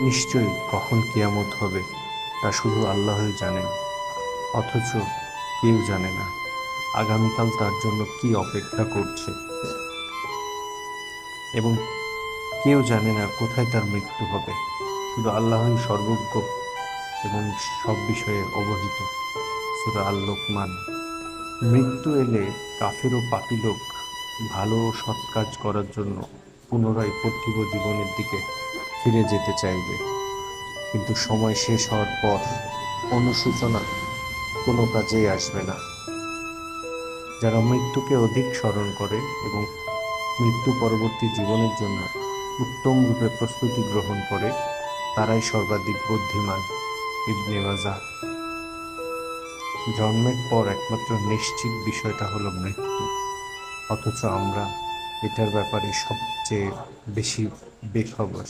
নিশ্চয়ই কখন কিয়ামত হবে তা শুধু আল্লাহই জানেন। অথচ কেউ জানে না আগামীকাল তার জন্য কি অপেক্ষা করছে। এবং কেউ জানে না কোথায় তার মৃত্যু হবে। শুধু আল্লাহই সর্বজ্ঞ এবং সব বিষয়ে অবহিত। সুরা আল লোকমান মৃত্যু এলে কাফের ও পাপি লোক ভালো সৎ কাজ করার জন্য পুনরায় পর্থিব জীবনের দিকে ফিরে যেতে চাইবে। কিন্তু সময় শেষ হওয়ার পর অনুশোচনা কোনো কাজেই আসবে না। যারা মৃত্যুকে অধিক স্মরণ করে এবং মৃত্যু পরবর্তী জীবনের জন্য উত্তম রূপে প্রস্তুতি গ্রহণ করে, তারাই সর্বাধিক বুদ্ধিমান। ইবনে মাজা জন্মের পর একমাত্র নিশ্চিত বিষয়টা হলো মৃত্যু। অথচ আমরা এটার ব্যাপারে সবচেয়ে বেশি বেখবর।